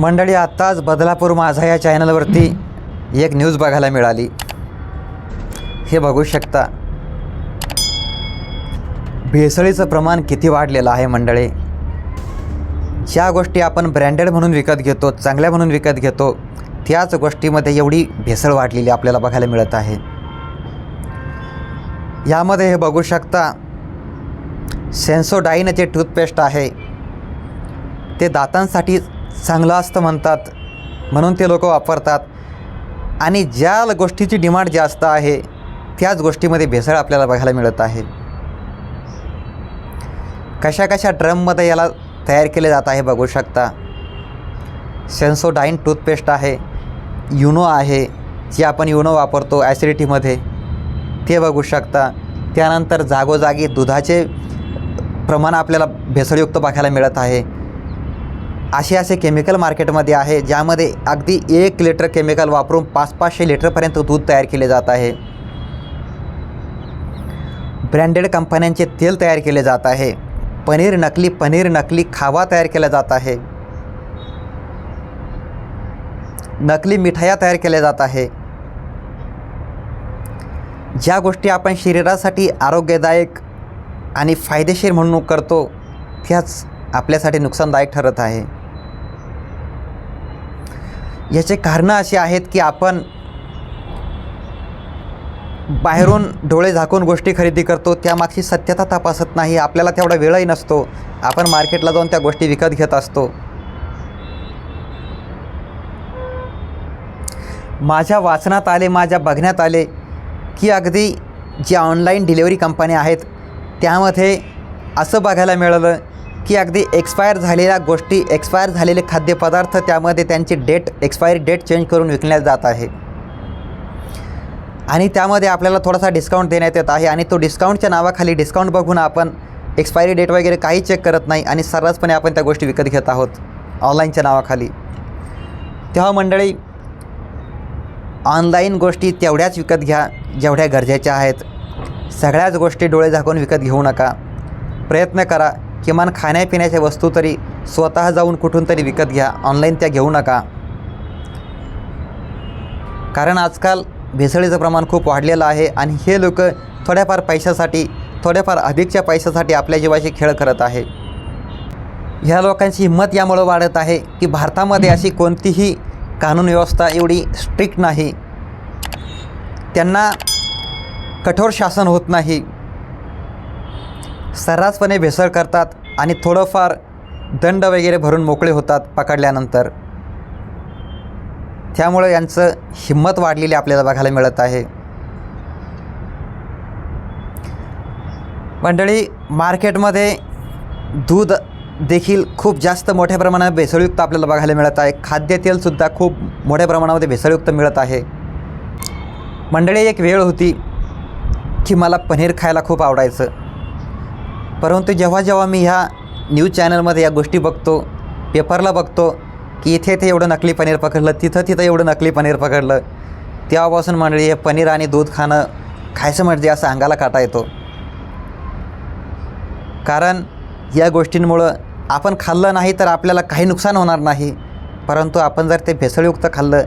मंडळी आत्ताच बदलापूर माझा या चॅनलवरती एक न्यूज बघायला मिळाली. हे बघू शकता. भेसळीचं प्रमाण किती वाढलेलं आहे मंडळी. ज्या गोष्टी आपण ब्रँडेड म्हणून विकत घेतो चांगल्या म्हणून विकत घेतो त्याच गोष्टीमध्ये एवढी भेसळ वाढलेली आपल्याला बघायला मिळत आहे. यामध्ये हे बघू शकता सेन्सोडाईनचे टूथपेस्ट आहे ते दातांसाठी चांगलं असतं म्हणतात म्हणून ते लोक वापरतात. आणि ज्या गोष्टीची डिमांड जास्त आहे त्याच गोष्टीमध्ये भेसळ आपल्याला बघायला मिळत आहे. कशा कशा ड्रममध्ये याला तयार केले जात आहे बघू शकता. सेन्सोडाईन टूथपेस्ट आहे युनो आहे जी आपण युनो वापरतो ॲसिडिटीमध्ये ते बघू शकता. त्यानंतर जागोजागी दुधाचे प्रमाण आपल्याला भेसळयुक्त बघायला मिळत आहे. असे असे केमिकल मार्केटमध्ये आहे ज्यामध्ये अगदी एक लिटर केमिकल वापरून पाच पाचशे लिटरपर्यंत दूध तयार केले जात आहे. ब्रँडेड कंपन्यांचे तेल तयार केले जात आहे. पनीर नकली पनीर नकली खावा तयार केला जात आहे. नकली मिठाया तयार केल्या जात आहे. ज्या गोष्टी आपण शरीरासाठी आरोग्यदायक आणि फायदेशीर म्हणून करतो त्याच आपल्यासाठी नुकसानदायक ठरत आहे. याचे कारणं अशी आहेत की आपण बाहेरून डोळे झाकून गोष्टी खरेदी करतो त्यामागची सत्यता तपासत नाही आपल्याला तेवढा वेळही नसतो. आपण मार्केटला जाऊन त्या गोष्टी विकत घेत असतो. माझ्या वाचनात आले माझ्या बघण्यात आले की अगदी जे ऑनलाईन डिलेवरी कंपन्या आहेत त्यामध्ये असं बघायला मिळालं की अगदी एक्सपायर झालेल्या गोष्टी एक्सपायर झालेले खाद्यपदार्थ त्यामध्ये त्यांची डेट एक्सपायरी डेट चेंज करून विकण्यात जात आहे. आणि त्यामध्ये आपल्याला थोडासा डिस्काउंट देण्यात येत आहे आणि तो डिस्काउंटच्या नावाखाली डिस्काउंट बघून आपण एक्सपायरी डेट वगैरे काही चेक करत नाही आणि सर्रासपणे आपण त्या गोष्टी विकत घेत आहोत ऑनलाईनच्या नावाखाली. तेव्हा मंडळी ऑनलाईन गोष्टी तेवढ्याच विकत घ्या जेवढ्या गरजेच्या आहेत. सगळ्याच गोष्टी डोळे झाकून विकत घेऊ नका. प्रयत्न करा. किमान खाण्यापिण्याच्या वस्तू तरी स्वतः जाऊन कुठून तरी विकत घ्या. ऑनलाईन त्या घेऊ नका. कारण आजकाल भेसळीचं प्रमाण खूप वाढलेलं आहे आणि हे लोक थोड्याफार पैशासाठी थोड्याफार अधिकच्या पैशासाठी आपल्या जीवाशी खेळ करत आहे. ह्या लोकांची हिंमत यामुळं वाढत आहे की भारतामध्ये अशी कोणतीही कानून व्यवस्था एवढी स्ट्रिक्ट नाही. त्यांना कठोर शासन होत नाही. सर्रासपणे भेसळ करतात आणि थोडंफार दंड वगैरे भरून मोकळे होतात पकडल्यानंतर. त्यामुळं यांचं हिंमत वाढलेली आपल्याला बघायला मिळत आहे. मंडळी मार्केटमध्ये दूध देखील खूप जास्त मोठ्या प्रमाणात भेसळयुक्त आपल्याला बघायला मिळत आहे. खाद्यतेलसुद्धा खूप मोठ्या प्रमाणामध्ये भेसळयुक्त मिळत आहे. मंडळी एक वेळ होती की मला पनीर खायला खूप आवडायचं. परंतु जेव्हा जेव्हा मी ह्या न्यूज चॅनलमध्ये या गोष्टी बघतो पेपरला बघतो की इथे इथे एवढं नकली पनीर पकडलं तिथं तिथं एवढं नकली पनीर पकडलं तेव्हापासून मंडळी हे पनीर आणि दूध खाणं खायचं म्हणजे असं अंगाला काटा येतो. कारण या गोष्टींमुळं आपण खाल्लं नाही तर आपल्याला काही नुकसान होणार नाही. परंतु आपण जर ते भेसळयुक्त खाल्लं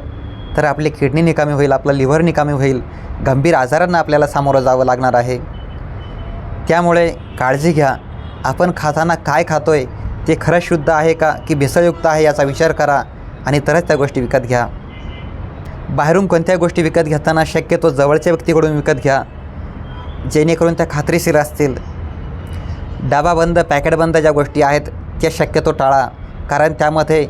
तर आपली किडनी निकामी होईल आपलं लिव्हर निकामी होईल गंभीर आजारांना आपल्याला सामोरं जावं लागणार आहे. त्यामुळे काळजी घ्या. आपण खाताना काय खातो आहे ते खरं शुद्ध आहे का की भेसळयुक्त आहे याचा विचार करा आणि तरच त्या गोष्टी विकत घ्या. बाहेरून कोणत्या गोष्टी विकत घेताना शक्यतो जवळच्या व्यक्तीकडून विकत घ्या. जेणेकरून त्या खात्रीशीर असतील. डाबाबंद पॅकेटबंद ज्या गोष्टी आहेत त्या शक्यतो टाळा. कारण त्यामध्ये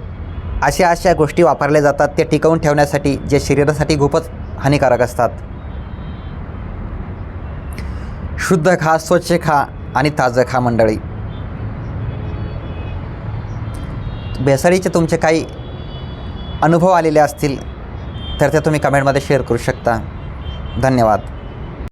अशा अशा गोष्टी वापरल्या जातात ते टिकवून ठेवण्यासाठी जे शरीरासाठी खूपच हानिकारक असतात. शुद्ध खा स्वच्छ खा आणि ताजं खा मंडळी. भेसाळीचे तुमचे काही अनुभव आलेले असतील तर ते तुम्ही कमेंटमध्ये शेअर करू शकता. धन्यवाद.